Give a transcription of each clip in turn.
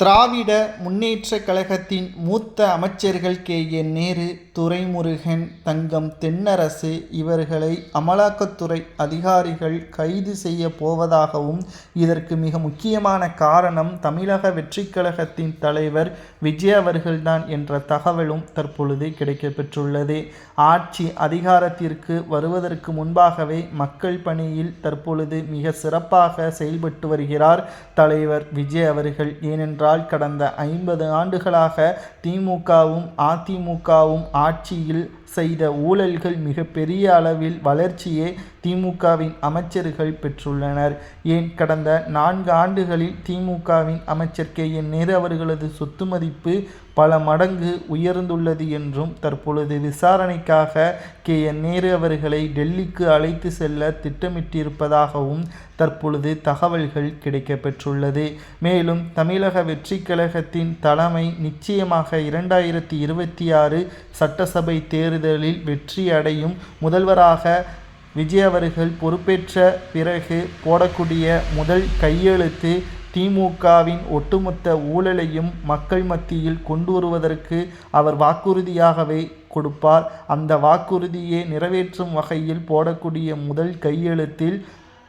திராவிட முன்னேற்ற கழகத்தின் மூத்த அமைச்சர்கள் கே. என் நேரு துரைமுருகன் தங்கம் தென்னரசு இவர்களை அமலாக்கத்துறை அதிகாரிகள் கைது செய்ய போவதாகவும் இதற்கு மிக முக்கியமான காரணம் தமிழக வெற்றிக் கழகத்தின் தலைவர் விஜய் அவர்கள்தான் என்ற தகவலும் தற்பொழுது கிடைக்கப்பெற்றுள்ளது ஆட்சி அதிகாரத்திற்கு வருவதற்கு முன்பாகவே மக்கள் பணியில் தற்பொழுது மிக சிறப்பாக செயல்பட்டு வருகிறார் தலைவர் விஜய் அவர்கள். ஏனென்றால் என்றால் கடந்த ஐம்பது ஆண்டுகளாக திமுகவும் அதிமுகவும் ஆட்சியில் செய்த ஊழல்கள் மிகப்பெரிய அளவில் வளர்ச்சியை திமுகவின் அமைச்சர்கள் பெற்றுள்ளனர். ஏன் கடந்த நான்கு ஆண்டுகளில் திமுகவின் அமைச்சர் கே. என். நேரு அவர்களது சொத்து மதிப்பு பல மடங்கு உயர்ந்துள்ளது என்றும் தற்பொழுது விசாரணைக்காக கே. என். நேரு அவர்களை டெல்லிக்கு அழைத்து செல்ல திட்டமிட்டிருப்பதாகவும் தற்பொழுது தகவல்கள் கிடைக்கப்பெற்றுள்ளது. மேலும் தமிழக வெற்றி கழகத்தின் தலைமை நிச்சயமாக இரண்டாயிரத்தி இருபத்தி ஆறு சட்டசபை தேர்தல் தேர்தலில் வெற்றி அடையும் முதல்வராக விஜய் அவர்கள் பொறுப்பேற்ற பிறகு போடக்கூடிய முதல் கையெழுத்து திமுகவின் ஒட்டுமொத்த ஊழலையும் மக்கள் மத்தியில் கொண்டு வருவதற்கு அவர் வாக்குறுதியாகவே கொடுப்பார். அந்த வாக்குறுதியை நிறைவேற்றும் வகையில் போடக்கூடிய முதல் கையெழுத்தில்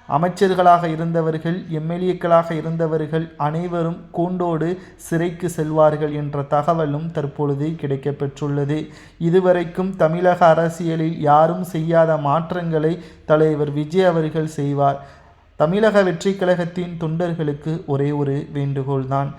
அமைச்சர்களாக இருந்தவர்கள் எம்எல்ஏக்களாக இருந்தவர்கள் அனைவரும் கூண்டோடு சிறைக்கு செல்வார்கள் என்ற தகவலும் தற்பொழுது கிடைக்கப்பெற்றுள்ளது. இதுவரைக்கும் தமிழக அரசியலில் யாரும் செய்யாத மாற்றங்களை தலைவர் விஜய் அவர்கள் செய்வார். தமிழக வெற்றி கழகத்தின் தொண்டர்களுக்கு ஒரே ஒரு வேண்டுகோள்தான்.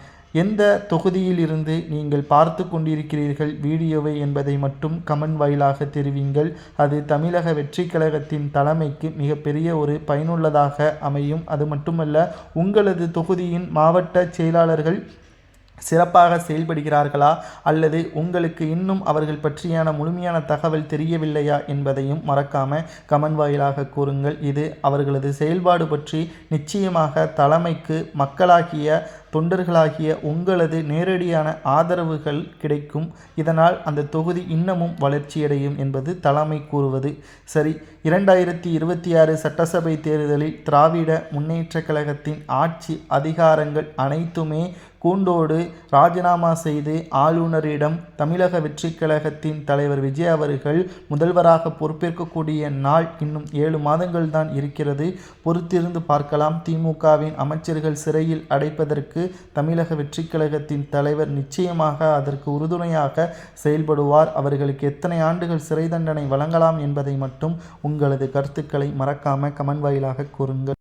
எந்த தொகுதியில் இருந்து நீங்கள் பார்த்து கொண்டிருக்கிறீர்கள் வீடியோவை என்பதை மட்டும் கமெண்ட் வாயிலாக தெரிவிங்கள். அது தமிழக வெற்றி கழகத்தின் தலைமைக்கு மிகப்பெரிய ஒரு பயனுள்ளதாக அமையும். அது மட்டுமல்ல உங்களது தொகுதியின் மாவட்ட செயலாளர்கள் சிறப்பாக செயல்படுகிறார்களா? அல்லது உங்களுக்கு இன்னும் அவர்கள் பற்றியான முழுமையான தகவல் தெரியவில்லையா என்பதையும் மறக்காம கமெண்ட் வாயிலாக கூறுங்கள். இது அவர்களது செயல்பாடு பற்றி நிச்சயமாக தலைமைக்கு மக்களாகிய தொண்டர்களாகிய உங்களது நேரடியான ஆதரவுகள் கிடைக்கும். இதனால் அந்த தொகுதி இன்னமும் வளர்ச்சியடையும் என்பது தலைமை கூறுவது. சரி இரண்டாயிரத்தி இருபத்தி ஆறு சட்டசபை தேர்தலில் திராவிட முன்னேற்ற கழகத்தின் ஆட்சி அதிகாரங்கள் அனைத்துமே கூண்டோடு ராஜினாமா செய்து ஆளுநரிடம் தமிழக வெற்றி கழகத்தின் தலைவர் விஜய் அவர்கள் முதல்வராக பொறுப்பேற்கக்கூடிய நாள் இன்னும் ஏழு மாதங்கள் தான் இருக்கிறது. பொறுத்திருந்து பார்க்கலாம். திமுகவின் அமைச்சர்கள் சிறையில் அடைப்பதற்கு தமிழக வெற்றி கழகத்தின் தலைவர் நிச்சயமாக அதற்கு உறுதுணையாக செயல்படுவார். அவர்களுக்கு எத்தனை ஆண்டுகள் சிறை தண்டனை வழங்கலாம் என்பதை மட்டும் உங்களது கருத்துக்களை மறக்காம கமெண்ட் வாயிலாக கூறுங்கள்.